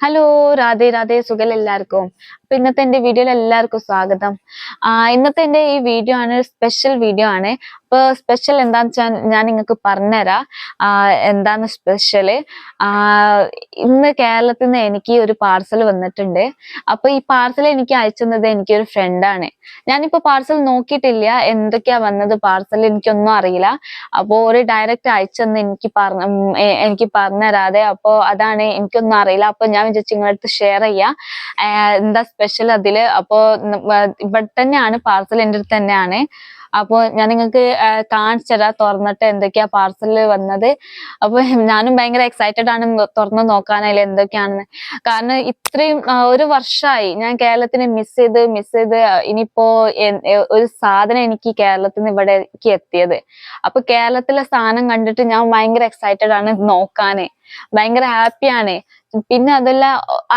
Hello Radhe Radhe സുഖം എല്ലാവർക്കും? അപ്പൊ ഇന്നത്തെ എന്റെ വീഡിയോയിൽ എല്ലാവർക്കും സ്വാഗതം ഇന്നത്തെ എന്റെ ഈ വീഡിയോ ആണ് സ്പെഷ്യൽ വീഡിയോ ആണ്. അപ്പൊ സ്പെഷ്യൽ എന്താന്ന് വെച്ചാൽ ഞാൻ നിങ്ങൾക്ക് പറഞ്ഞുതരാം. എന്താന്ന് സ്പെഷ്യൽ ഇന്ന് കേരളത്തിൽ നിന്ന് എനിക്ക് ഒരു പാർസൽ വന്നിട്ടുണ്ട്. അപ്പൊ ഈ പാർസൽ എനിക്ക് അയച്ചത് എനിക്ക് ഒരു ഫ്രണ്ടാണ് ഞാനിപ്പോ പാർസൽ നോക്കിയിട്ടില്ല. എന്തൊക്കെയാ വന്നത് പാർസൽ എനിക്കൊന്നും അറിയില്ല. അപ്പോ ഒരു ഡയറക്റ്റ് അയച്ചെന്ന് എനിക്ക് പറഞ്ഞ എനിക്ക് പറഞ്ഞുതരാതെ അപ്പോ അതാണ് എനിക്കൊന്നും അറിയില്ല. അപ്പൊ ഞാൻ വിചാരിച്ചു നിങ്ങളുടെ അടുത്ത് ഷെയർ ചെയ്യാം. എന്താ സ്പെഷ്യൽ അതിൽ? അപ്പോ ഇവിടെ തന്നെയാണ് പാർസൽ എന്റെ അടുത്ത് തന്നെയാണ്. അപ്പോ ഞാൻ നിങ്ങൾക്ക് കാണിച്ചു തരാം തുറന്നിട്ട് എന്തൊക്കെയാ പാർസലിൽ വന്നത്. അപ്പൊ ഞാനും ഭയങ്കര എക്സൈറ്റഡ് ആണ് തുറന്ന് നോക്കാനായാലും എന്തൊക്കെയാണെന്ന്. കാരണം ഇത്രയും ഒരു വർഷമായി ഞാൻ കേരളത്തിനെ മിസ് ചെയ്ത് മിസ് ചെയ്ത് ഇനിയിപ്പോ ഒരു സാധനം എനിക്ക് കേരളത്തിൽ നിന്ന് ഇവിടേക്ക് എത്തിയത്. അപ്പൊ കേരളത്തിലെ സാധനം കണ്ടിട്ട് ഞാൻ ഭയങ്കര എക്സൈറ്റഡ് ആണ് നോക്കാന്. ഭയങ്കര ഹാപ്പിയാണ് പിന്നെ അതല്ല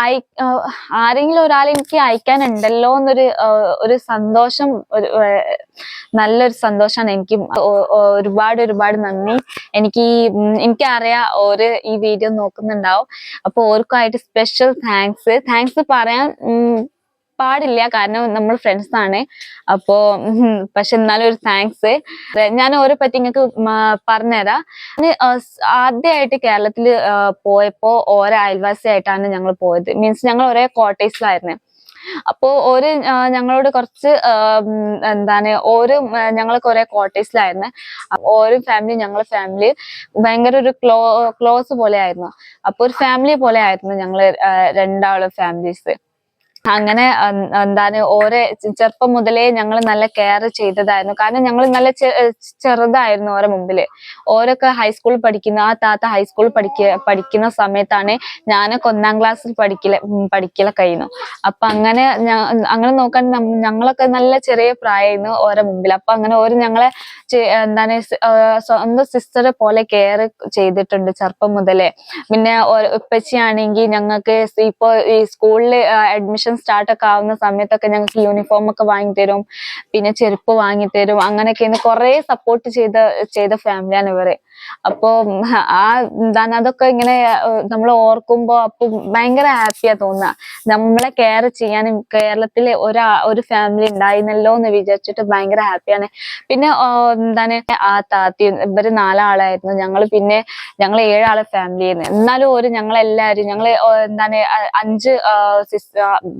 അയ ആരെങ്കിലും ഒരാൾ എനിക്ക് അയക്കാനുണ്ടല്ലോ എന്നൊരു ഒരു സന്തോഷം ഒരു നല്ലൊരു സന്തോഷമാണ് എനിക്ക്. ഒരുപാട് ഒരുപാട് നന്ദി. എനിക്ക് ഈ എനിക്കറിയാം ഓര് ഈ വീഡിയോ നോക്കുന്നുണ്ടാവും. അപ്പൊ ഓർക്കുമായിട്ട് സ്പെഷ്യൽ താങ്ക്സ് താങ്ക്സ് പറയാൻ പാടില്ല. കാരണം നമ്മൾ ഫ്രണ്ട്സ് ആണ്. അപ്പോ പക്ഷെ എന്നാലും ഒരു താങ്ക്സ് ഞാൻ ഓരോ പറ്റി നിങ്ങൾക്ക് പറഞ്ഞുതരാം. ആദ്യമായിട്ട് കേരളത്തിൽ പോയപ്പോ ഓരോ അയൽവാസിയായിട്ടാണ് ഞങ്ങൾ പോയത്. മീൻസ് ഞങ്ങൾ ഒരേ ക്വാർട്ടേഴ്സിലായിരുന്നു അപ്പോ ഒരു ഞങ്ങളോട് കുറച്ച് എന്താണ് ഓരോ ഞങ്ങൾ കുറെ ക്വാർട്ടേഴ്സിലായിരുന്നു ഓരോ ഫാമിലി ഞങ്ങളെ ഫാമിലി ഭയങ്കര ഒരു ക്ലോ ക്ലോസ് പോലെ ആയിരുന്നു അപ്പൊ ഒരു ഫാമിലി പോലെ ആയിരുന്നു ഞങ്ങൾ രണ്ടാളും ഫാമിലീസ് അങ്ങനെ എന്താണ് ഓരോ ചെറുപ്പം മുതലേ ഞങ്ങൾ നല്ല കെയർ ചെയ്തതായിരുന്നു. കാരണം ഞങ്ങൾ നല്ല ചെറുതായിരുന്നു ഓരോ മുമ്പിൽ. ഓരൊക്കെ ഹൈസ്കൂളിൽ പഠിക്കുന്ന ആ താത്ത ഹൈസ്കൂളിൽ പഠിക്ക പഠിക്കുന്ന സമയത്താണ് ഞാനൊക്കെ ഒന്നാം ക്ലാസ്സിൽ പഠിക്കല പഠിക്കല കഴിയുന്നു അപ്പൊ അങ്ങനെ അങ്ങനെ നോക്കാൻ ഞങ്ങളൊക്കെ നല്ല ചെറിയ പ്രായമായിരുന്നു ഓരോ മുമ്പിൽ അപ്പൊ അങ്ങനെ ഓരോ ഞങ്ങളെ എന്താണ് സ്വന്തം സിസ്റ്ററെ പോലെ കെയർ ചെയ്തിട്ടുണ്ട് ചെറുപ്പം മുതലേ. പിന്നെ ഉപ്പച്ചിയാണെങ്കിൽ ഞങ്ങൾക്ക് ഇപ്പോ ഈ സ്കൂളിൽ അഡ്മിഷൻ സ്റ്റാർട്ട് ഒക്കെ ആവുന്ന സമയത്തൊക്കെ ഞങ്ങൾക്ക് യൂണിഫോം ഒക്കെ വാങ്ങി തരും പിന്നെ ചെരുപ്പ് വാങ്ങി തരും അങ്ങനെയൊക്കെ കുറെ സപ്പോർട്ട് ചെയ്ത ചെയ്ത ഫാമിലിയാണ് ഇവരെ. അപ്പോ ആ എന്താണ് അതൊക്കെ ഇങ്ങനെ നമ്മൾ ഓർക്കുമ്പോ അപ്പൊ ഭയങ്കര ഹാപ്പിയാ തോന്നുക നമ്മളെ കെയർ ചെയ്യാനും കേരളത്തിലെ ഒരാ ഒരു ഫാമിലി ഉണ്ടായിരുന്നല്ലോ എന്ന് വിചാരിച്ചിട്ട് ഭയങ്കര ഹാപ്പിയാണ് പിന്നെ എന്താണ് ആ താത്തി ഇവർ നാലാളായിരുന്നു. ഞങ്ങൾ പിന്നെ ഞങ്ങൾ ഏഴാളെ ഫാമിലി ആയിരുന്നു. എന്നാലും ഒരു ഞങ്ങളെല്ലാരും ഞങ്ങൾ ഓ, എന്താണ് അഞ്ച്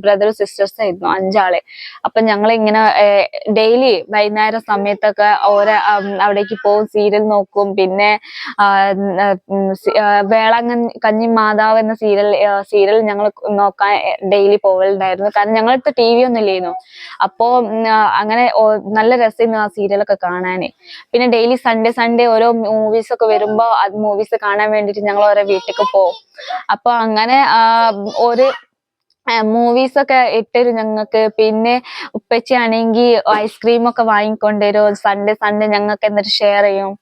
ബ്രദർ സിസ്റ്റേഴ്സ് ആയിരുന്നു അഞ്ചാളെ. അപ്പൊ ഞങ്ങൾ ഇങ്ങനെ ഡെയിലി വൈകുന്നേരം സമയത്തൊക്കെ ഓരോ അവിടേക്ക് പോകും സീരിയൽ നോക്കും. പിന്നെ വേളാങ്ങൻ കഞ്ഞി മാതാവ് എന്ന സീരിയൽ സീരിയൽ ഞങ്ങൾ നോക്കാൻ ഡെയിലി പോവലുണ്ടായിരുന്നു. കാരണം ഞങ്ങളടുത്ത് ടി വി ഒന്നും ഇല്ലായിരുന്നു അപ്പോ അങ്ങനെ നല്ല രസമായിരുന്നു ആ സീരിയലൊക്കെ കാണാന്. പിന്നെ ഡെയിലി സൺഡേ സൺഡേ ഓരോ മൂവീസ് ഒക്കെ വരുമ്പോ അത് മൂവീസ് കാണാൻ വേണ്ടിട്ട് ഞങ്ങൾ ഓരോ വീട്ടിലേക്ക് പോകും. അപ്പൊ അങ്ങനെ ഒരു മൂവീസ് ഒക്കെ ഇട്ടരും ഞങ്ങൾക്ക് പിന്നെ ഉപ്പച്ചയാണെങ്കിൽ ഐസ്ക്രീം ഒക്കെ വാങ്ങിക്കൊണ്ടുവരും സൺഡേ സൺഡേ ഞങ്ങൾക്ക് എന്നിട്ട് ഷെയർ ചെയ്യും.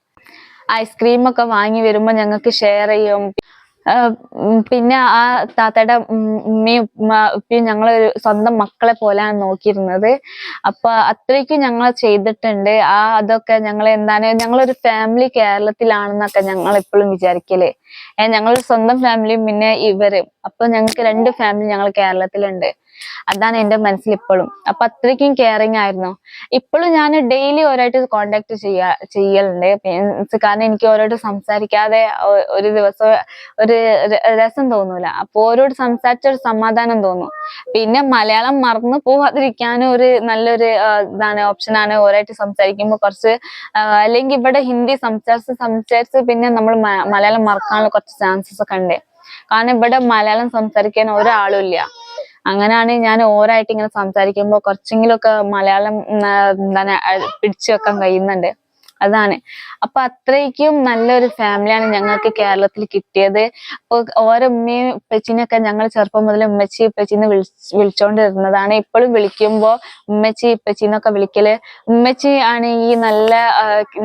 ഐസ്ക്രീം ഒക്കെ വാങ്ങി വരുമ്പോൾ ഞങ്ങൾക്ക് ഷെയർ ചെയ്യും. പിന്നെ ആ താത്തയുടെ ഉമ്മയും ഉമ്മ- ഉപ്പയും ഞങ്ങൾ സ്വന്തം മക്കളെ പോലെയാണ് നോക്കിയിരുന്നത്. അപ്പൊ അത്രയ്ക്കും ഞങ്ങൾ ചെയ്തിട്ടുണ്ട്. ആ അതൊക്കെ ഞങ്ങൾ എന്താണ് ഞങ്ങളൊരു ഫാമിലി കേരളത്തിലാണെന്നൊക്കെ ഞങ്ങൾ എപ്പോഴും വിചാരിക്കൽ ഞങ്ങൾ സ്വന്തം ഫാമിലിയും പിന്നെ ഇവരും. അപ്പൊ ഞങ്ങൾക്ക് രണ്ട് ഫാമിലി ഞങ്ങൾ കേരളത്തിലുണ്ട്. അതാണ് എന്റെ മനസ്സിൽ ഇപ്പോഴും അപ്പൊ അത്രയ്ക്കും കെയറിങ് ആയിരുന്നു. ഇപ്പോഴും ഞാൻ ഡെയിലി ഓരോട്ട് കോണ്ടാക്ട് ചെയ്യാ ചെയ്യലുണ്ട്. മീൻസ് കാരണം എനിക്ക് ഓരോട്ട് സംസാരിക്കാതെ ഒരു ദിവസം ഒരു രസം തോന്നൂല. അപ്പൊ ഓരോട് സംസാരിച്ച ഒരു സമാധാനം തോന്നും. പിന്നെ മലയാളം മറന്നു പോവാതിരിക്കാനും ഒരു നല്ലൊരു ഇതാണ് ഓപ്ഷനാണ് ഓരോട്ട് സംസാരിക്കുമ്പോൾ കുറച്ച് അല്ലെങ്കിൽ ഇവിടെ ഹിന്ദി സംസാരിച്ച് സംസാരിച്ച് പിന്നെ നമ്മൾ മലയാളം മറക്കാനുള്ള കുറച്ച് ചാൻസസ് ഒക്കെ ഉണ്ട്. കാരണം ഇവിടെ മലയാളം സംസാരിക്കാൻ ഒരാളും ഇല്ല. അങ്ങനെയാണ് ഞാൻ ഓരായിട്ട് ഇങ്ങനെ സംസാരിക്കുമ്പോൾ കുറച്ചെങ്കിലും ഒക്കെ മലയാളം എന്താണ് പിടിച്ചു വെക്കാൻ കഴിയുന്നുണ്ട്. അതാണ്. അപ്പൊ അത്രയ്ക്കും നല്ലൊരു ഫാമിലിയാണ് ഞങ്ങൾക്ക് കേരളത്തിൽ കിട്ടിയത്. അപ്പൊ ഓരോ ഉമ്മയും ഉപ്പച്ചിനെയൊക്കെ ഞങ്ങൾ ചെറുപ്പം മുതൽ ഉമ്മച്ചി ഉപ്പച്ചിന്ന് വിളിച്ച് വിളിച്ചോണ്ടിരുന്നതാണ്. ഇപ്പോഴും വിളിക്കുമ്പോ ഉമ്മച്ചി ഉപ്പച്ചിന്നൊക്കെ വിളിക്കൽ. ഉമ്മച്ചി ആണ് ഈ നല്ല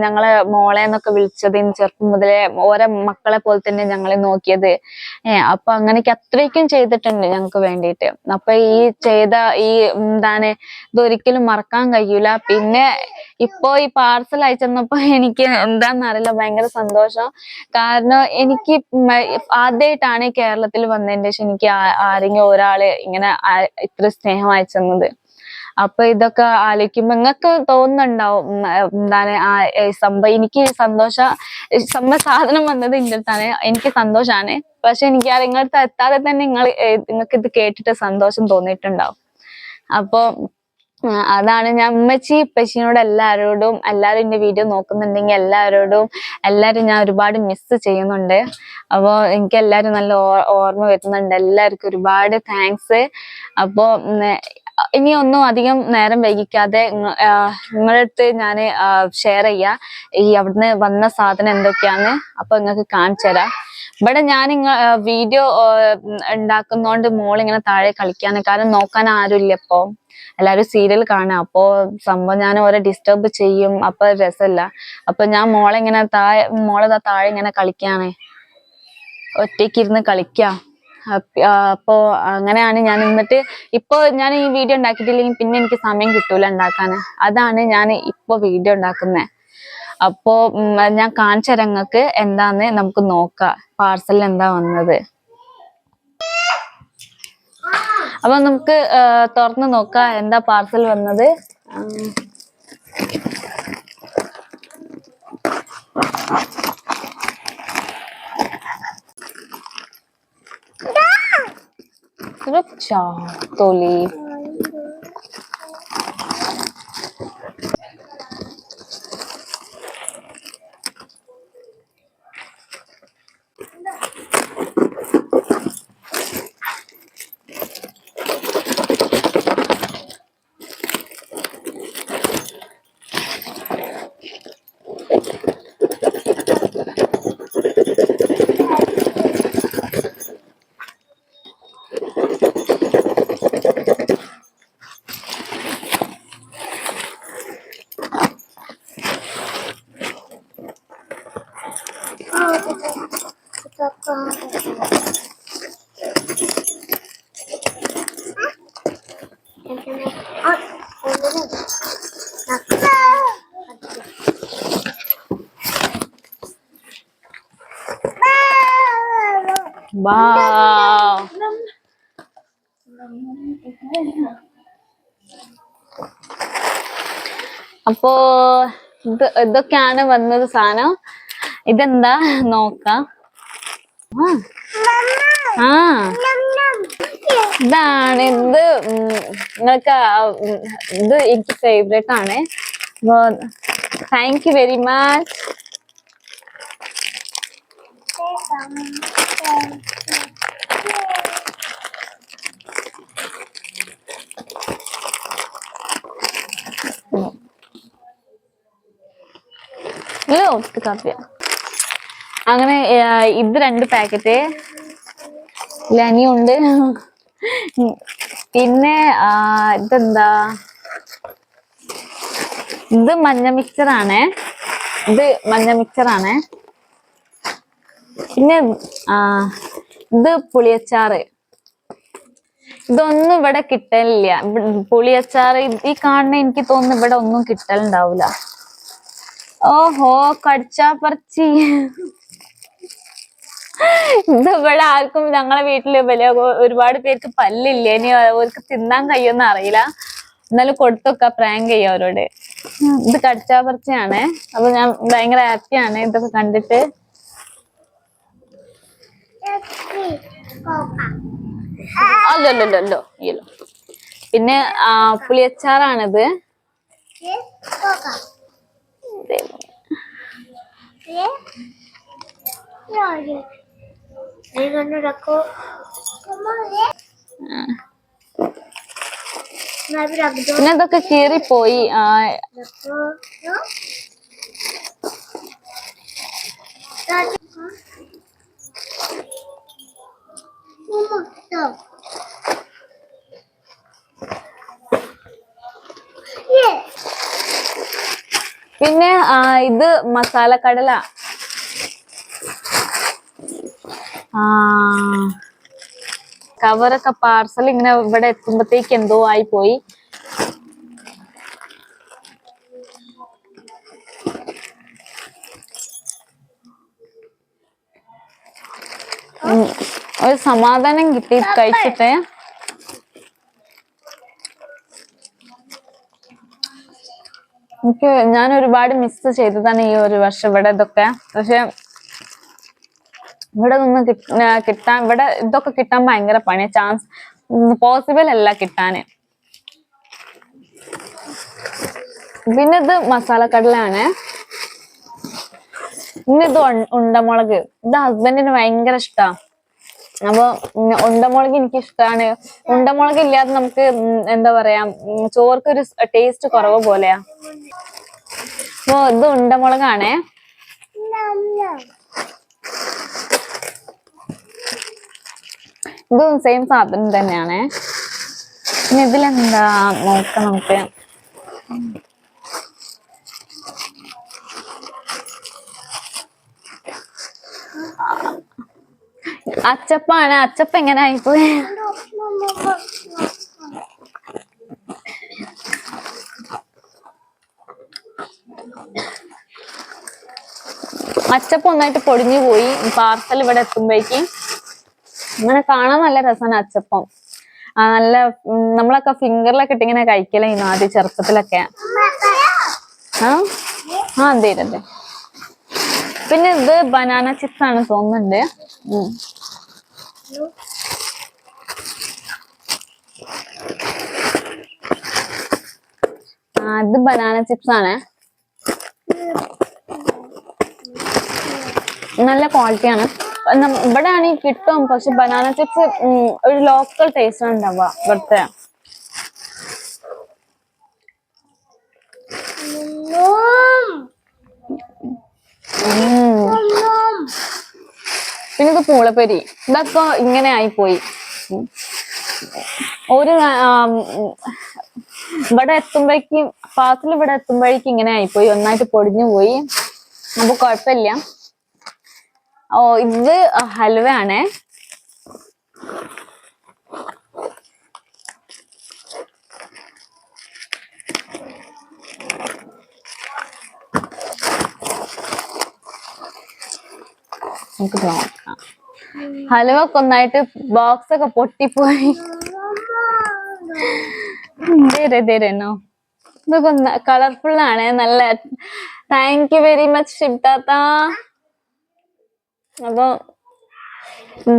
ഞങ്ങളെ മോളെ എന്നൊക്കെ വിളിച്ചത് ചെറുപ്പം മുതലേ ഓരോ മക്കളെ പോലെ തന്നെ ഞങ്ങളെ നോക്കിയത്. ഏഹ് അപ്പൊ അങ്ങനെയൊക്കെ അത്രയ്ക്കും ചെയ്തിട്ടുണ്ട് ഞങ്ങൾക്ക് വേണ്ടിയിട്ട്. അപ്പൊ ഈ ചെയ്ത ഈ എന്താണ് ഇതൊരിക്കലും മറക്കാൻ കഴിയൂല. പിന്നെ ഇപ്പോ ഈ പാർസൽ അയച്ചെന്ന വന്നപ്പോ എനിക്ക് എന്താന്നറിയില്ല ഭയങ്കര സന്തോഷം. കാരണം എനിക്ക് ആദ്യമായിട്ടാണ് കേരളത്തിൽ വന്നതിന്റെ ശേഷം എനിക്ക് ആരെങ്കിലും ഒരാൾ ഇങ്ങനെ ഇത്ര സ്നേഹം അയച്ചെന്നത്. അപ്പൊ ഇതൊക്കെ ആലോചിക്കുമ്പോ നിങ്ങൾക്ക് തോന്നുന്നുണ്ടാവും എന്താണ് ആ സംഭവം. എനിക്ക് സന്തോഷ സംഭവ സാധനം വന്നത് അടുത്താണ്. എനിക്ക് സന്തോഷാണ്. പക്ഷെ എനിക്ക് ആ നിങ്ങളുടെ എത്താതെ തന്നെ നിങ്ങൾ നിങ്ങൾക്ക് ഇത് കേട്ടിട്ട് സന്തോഷം തോന്നിയിട്ടുണ്ടാവും. അപ്പൊ അതാണ് ഞാൻ ഉമ്മച്ചി ഉപ്പച്ചിനോട് എല്ലാവരോടും എല്ലാവരും എന്റെ വീഡിയോ നോക്കുന്നുണ്ടെങ്കിൽ എല്ലാവരോടും എല്ലാവരും ഞാൻ ഒരുപാട് മിസ് ചെയ്യുന്നുണ്ട്. അപ്പോൾ എനിക്ക് എല്ലാവരും നല്ല ഓർമ്മ വരുന്നുണ്ട്. എല്ലാവർക്കും ഒരുപാട് താങ്ക്സ് അപ്പോൾ ഇനി ഒന്നും അധികം നേരം വൈകിക്കാതെ നിങ്ങളുടെ ഞാൻ ഷെയർ ചെയ്യാം. ഈ അവിടുന്ന് വന്ന സാധനം എന്തൊക്കെയാന്ന് അപ്പോൾ നിങ്ങൾക്ക് കാണിച്ചു തരാം ഇവിടെ ഞാൻ ഇങ്ങ വീഡിയോ ഉണ്ടാക്കുന്നോണ്ട് മോൾ ഇങ്ങനെ താഴെ കളിക്കാന്ന് കാരണം നോക്കാൻ ആരുമില്ല ഇപ്പൊ. എല്ലാരും സീരിയൽ കാണാം. അപ്പോ സംഭവം ഞാൻ ഓരോ ഡിസ്റ്റർബ് ചെയ്യും. അപ്പൊ രസമല്ല അപ്പൊ ഞാൻ മോളെ ഇങ്ങനെ താഴെ മോളെ താഴെ ഇങ്ങനെ കളിക്കാണ്. ഒറ്റയ്ക്ക് ഇരുന്ന് കളിക്കാം. അപ്പ- അങ്ങനെയാണ് ഞാൻ എന്നിട്ട് ഇപ്പൊ ഞാൻ ഈ വീഡിയോ ഉണ്ടാക്കിയിട്ടില്ലെങ്കിൽ പിന്നെ എനിക്ക് സമയം കിട്ടൂല ഉണ്ടാക്കാൻ അതാണ് ഞാൻ ഇപ്പൊ വീഡിയോ ഉണ്ടാക്കുന്നത് അപ്പോ ഞാൻ കാണിച്ച രംഗക്ക് എന്താന്ന് നമുക്ക് നോക്കാം. പാർസലിൽ എന്താ വന്നത്? അപ്പൊ നമുക്ക് തുറന്ന് നോക്കാം എന്താ പാർസൽ വന്നത്. ആ. വാവ് അപ്പോ ഇത് ഇതൊക്കെയാണ് വന്നത് സാധനം. ഇതെന്താ? നോക്കാം. ആ. ഇതാണ് ഇത്. നിങ്ങൾക്ക് ഇത് എനിക്ക് ഫേവറേറ്റ് ആണ്. താങ്ക് യു വെരി മച്ച് ഇല്ലോ കാപ്പി. അങ്ങനെ ഇത് രണ്ട് പാക്കറ്റ്. ലനിയുണ്ട് പിന്നെ ഇതെന്താ? ഇത് മഞ്ഞ മിക്സർ ആണ്. ഇത് മഞ്ഞ മിക്സർ ആണ്. പിന്നെ ഇത് പുളിയച്ചാറ്. ഇതൊന്നും ഇവിടെ കിട്ടലില്ല. പുളിയച്ചാറ് ഇത് ഈ കാണുന്ന എനിക്ക് തോന്നുന്നു ഇവിടെ ഒന്നും കിട്ടലുണ്ടാവൂല. ഓഹോ കടിച്ചാ पर्ची ഇവിടെ ആർക്കും ഞങ്ങളെ വീട്ടിൽ വലിയ ഒരുപാട് പേർക്ക് പല്ലില്ല? ഇനി അവർക്ക് തിന്നാൻ കഴിയുമെന്ന് അറിയില്ല. എന്നാലും കൊടുത്തൊക്കെ പ്രാങ്ക് ചെയ്യും അവരോട്. ഇത് കടിച്ചാ പറിച്ചാണ് അപ്പൊ ഞാൻ ഭയങ്കര ഹാപ്പിയാണ് ഇതൊക്കെ കണ്ടിട്ട്. അല്ലല്ലോ പിന്നെ പുളിയച്ചാറാണിത്. Nabi aku പിന്നെ ഇതൊക്കെ കീറിപ്പോയി ആ, ഇത് മസാല കടല. ആ കവറൊക്കെ പാർസൽ ഇങ്ങനെ ഇവിടെ എത്തുമ്പത്തേക്ക് എന്തോ ആയി പോയി ഒരു സമാധാനം കിട്ടി കഴിച്ചിട്ട്. എനിക്ക് ഞാൻ ഒരുപാട് മിസ് ചെയ്തതാണ് ഈ ഒരു വർഷം ഇവിടെ ഇതൊക്കെ. പക്ഷെ ഇവിടെ നിന്ന് കിട്ട- കിട്ടാൻ ഇവിടെ ഇതൊക്കെ കിട്ടാൻ ഭയങ്കര പണി ചാൻസ് പോസിബിൾ അല്ല കിട്ടാന്. പിന്നെ ഇത് മസാലക്കടലാണ്. പിന്നെ ഇത് ഉണ്ട- ഉണ്ടമുളക്. ഇത് ഹസ്ബൻഡിന് ഭയങ്കര ഇഷ്ടാ. അപ്പൊ ഉണ്ടമുളക് എനിക്ക് ഇഷ്ടമാണ് ഉണ്ടമുളക് ഇല്ലാതെ നമുക്ക് എന്താ പറയാ ചോർക്ക് ഒരു ടേസ്റ്റ് കുറവ് പോലെയാ. അപ്പൊ ഇത് ഉണ്ടമുളകാണേ. ഇതും സെയിം സാധനം തന്നെയാണ്. പിന്നെ ഇതിലെന്താ നോക്കാം നമുക്ക് അച്ചപ്പാണ്. അച്ചപ്പ എങ്ങനെ ആയിപ്പോയി? അച്ചപ്പ ഒന്നായിട്ട് പൊടിഞ്ഞു പോയി. പാർസൽ ഇവിടെ എത്തുമ്പോഴേക്ക് അങ്ങനെ കാണാൻ നല്ല രസമാണ് അച്ചപ്പം. നല്ല നമ്മളൊക്കെ ഫിംഗറിലൊക്കെ ഇട്ട് ഇങ്ങനെ കഴിക്കലായിരുന്നു ആദ്യം ചെറുപ്പത്തിലൊക്കെ. ആ? ആ അതെ അതെ പിന്നെ ഇത് ബനാന ചിപ്സ് ആണ് തോന്നുന്നുണ്ട് ആ ഇത് ബനാന ചിപ്സ് ആണ്. നല്ല ക്വാളിറ്റി ആണ്. ഇവിടെ ആണെങ്കിൽ കിട്ടും. പക്ഷെ ബനാന ചിപ്സ് ഒരു ലോക്കൽ ടേസ്റ്റ് ഉണ്ടാവുക ഇവിടുത്തെ. Nom. പിന്നെ ഇത് പൂളപ്പരി. ഇതൊക്കെ ഇങ്ങനെ ആയിപ്പോയി. ഒരു ഇവിടെ എത്തുമ്പോഴേക്കും പാർസൽ ഇവിടെ എത്തുമ്പോഴേക്കും ഇങ്ങനെ ആയിപ്പോയി. ഒന്നായിട്ട് പൊടിഞ്ഞു പോയി. അപ്പൊ കുഴപ്പമില്ല. ഓ ഇത് ഹൽവ ആണേ നമുക്ക് നോക്കാം ഹലുവ ഒക്കെ ഒന്നായിട്ട് ബോക്സ് ഒക്കെ പൊട്ടിപ്പോയി. ധീരെ ധീരെ നോ. ഇതൊക്കെ കളർഫുൾ ആണ് നല്ല താങ്ക് യു വെരി മച്ച് ഷിബ്താത്ത അപ്പൊ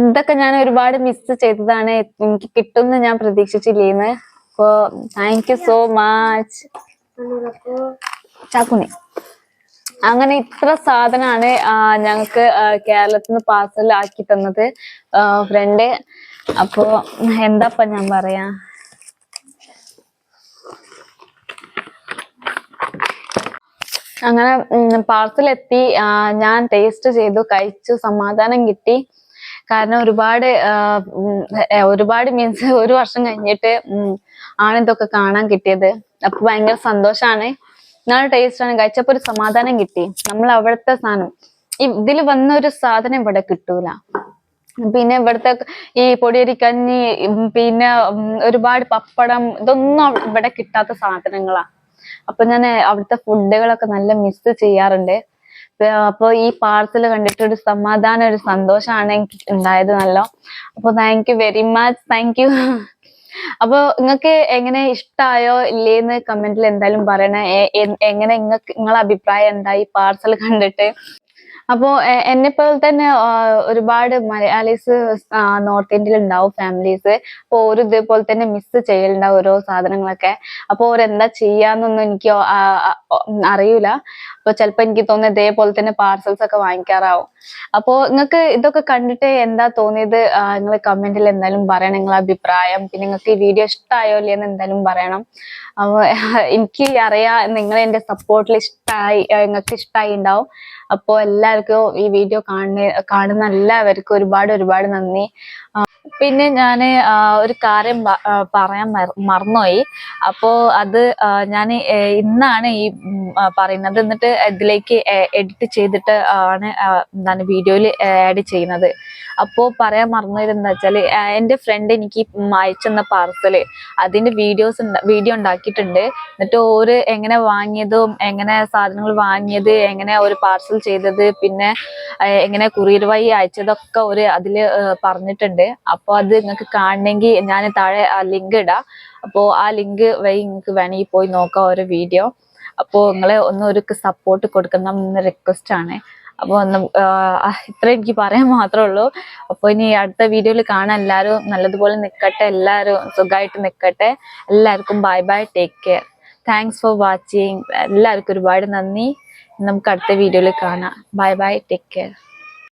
ഇതൊക്കെ ഞാൻ ഒരുപാട് മിസ് ചെയ്തതാണ്. എനിക്ക് കിട്ടുമെന്ന് ഞാൻ പ്രതീക്ഷിച്ചില്ലേന്ന് അപ്പോ താങ്ക് യു സോ മച്ച്? ചാക്കുണി അങ്ങനെ ഇത്ര സാധനമാണ് ഞങ്ങൾക്ക് കേരളത്തിൽ നിന്ന് പാർസൽ ആക്കി തന്നത്. ഫ്രണ്ട് അപ്പോ എന്താപ്പ ഞാൻ പറയാ? അങ്ങനെ പാർസൽ എത്തി. ഞാൻ ടേസ്റ്റ് ചെയ്തു കഴിച്ചു സമാധാനം കിട്ടി. കാരണം ഒരുപാട് ഒരുപാട് മീൻസ് ഒരു വർഷം കഴിഞ്ഞിട്ട് ആണ് ഇതൊക്കെ കാണാൻ കിട്ടിയത്. അപ്പൊ ഭയങ്കര സന്തോഷാണ്. നല്ല ടേസ്റ്റ് ആണ്. കഴിച്ചപ്പോ ഒരു സമാധാനം കിട്ടി. നമ്മൾ അവിടുത്തെ സാധനം. ഇതിൽ വന്ന ഒരു സാധനം ഇവിടെ കിട്ടൂല. പിന്നെ ഇവിടുത്തെ ഈ പൊടിയരിക്കഞ്ഞി കഞ്ഞി പിന്നെ ഒരുപാട് പപ്പടം ഇതൊന്നും ഇവിടെ കിട്ടാത്ത സാധനങ്ങളാ. അപ്പൊ ഞാൻ അവിടുത്തെ ഫുഡുകളൊക്കെ നല്ല മിസ് ചെയ്യാറുണ്ട്. അപ്പൊ ഈ പാർസൽ കണ്ടിട്ട് ഒരു സമാധാനം ഒരു സന്തോഷമാണ് എനിക്ക് ഉണ്ടായത് നല്ല. അപ്പൊ thank you very much thank you അപ്പൊ നിങ്ങൾക്ക് എങ്ങനെ ഇഷ്ടായോ ഇല്ലേന്ന് കമന്റിൽ എന്തായാലും പറയണേ. എങ്ങനെ നിങ്ങൾക്ക് നിങ്ങളെ അഭിപ്രായം എന്താ ഈ പാർസൽ കണ്ടിട്ട്. അപ്പോ എന്നെ പോലെ തന്നെ ഒരുപാട് മലയാളീസ് നോർത്ത് ഇന്ത്യയിൽ ഉണ്ടാവും ഫാമിലീസ് അപ്പൊ ഒരു ഇതേപോലെ തന്നെ മിസ് ചെയ്യലുണ്ടാവും ഓരോ സാധനങ്ങളൊക്കെ. അപ്പൊ ഓരെന്താ ചെയ്യാന്നൊന്നും എനിക്ക് അറിയൂല. അപ്പൊ ചിലപ്പോ എനിക്ക് തോന്നുന്നത് ഇതേപോലെ തന്നെ പാർസൽസ് ഒക്കെ വാങ്ങിക്കാറാവും. അപ്പോ നിങ്ങൾക്ക് ഇതൊക്കെ കണ്ടിട്ട് എന്താ തോന്നിയത്? നിങ്ങൾ കമന്റിൽ എന്തായാലും പറയണം. നിങ്ങളെ അഭിപ്രായം. പിന്നെ നിങ്ങൾക്ക് ഈ വീഡിയോ ഇഷ്ടമായോ ഇല്ലയെന്ന് എന്തായാലും പറയണം. എനിക്ക് അറിയാം നിങ്ങൾ എന്റെ സപ്പോർട്ടിൽ ഇഷ്ടമായി നിങ്ങൾക്ക് ഇഷ്ടമായി ഉണ്ടാവും. അപ്പോൾ എല്ലാവർക്കും ഈ വീഡിയോ കാണുന്ന എല്ലാവർക്കും ഒരുപാട് ഒരുപാട് നന്ദി. പിന്നെ ഞാൻ ഒരു കാര്യം പറയാൻ മറന്നുപോയി. അപ്പോ അത് ഞാൻ ഇന്നാണ് ഈ പറയുന്നത്. എന്നിട്ട് ഇതിലേക്ക് എഡിറ്റ് ചെയ്തിട്ട് ആണ് എന്താണ് വീഡിയോയിൽ ആഡ് ചെയ്യുന്നത്. അപ്പോ പറയാൻ മറന്നുപോയത് എന്താ വെച്ചാൽ എന്റെ ഫ്രണ്ട് എനിക്ക് അയച്ചെന്ന പാർസൽ അതിന്റെ വീഡിയോസ് വീഡിയോ ഉണ്ടാക്കിയിട്ടുണ്ട്. എന്നിട്ട് ഓര് എങ്ങനെ വാങ്ങിയതും എങ്ങനെ സാധനങ്ങൾ വാങ്ങിയത് എങ്ങനെ ഒരു പാർസൽ ചെയ്തത് പിന്നെ എങ്ങനെ കുറിയർ വഴി അയച്ചതൊക്കെ ഒരു അതിൽ പറഞ്ഞിട്ടുണ്ട്. അത് നിങ്ങൾക്ക് കാണണമെങ്കിൽ ഞാൻ താഴെ ആ ലിങ്ക് ഇടാം. അപ്പോൾ ആ ലിങ്ക് വഴി നിങ്ങൾക്ക് വേണമെങ്കിൽ പോയി നോക്കാം ഓരോ വീഡിയോ അപ്പോൾ നിങ്ങൾ ഒന്ന് ഒരു സപ്പോർട്ട് കൊടുക്കണം റിക്വസ്റ്റ് ആണ്. അപ്പോൾ ഒന്ന് ഇത്ര എനിക്ക് പറയാൻ മാത്രമേ ഉള്ളൂ. അപ്പോൾ ഇനി അടുത്ത വീഡിയോയിൽ കാണാൻ എല്ലാവരും നല്ലതുപോലെ നിൽക്കട്ടെ എല്ലാവരും സുഖമായിട്ട് നിൽക്കട്ടെ എല്ലാവർക്കും bye bye take care thanks for watching എല്ലാവർക്കും ഒരുപാട് നന്ദി. നമുക്ക് അടുത്ത വീഡിയോയിൽ കാണാം. By bye take care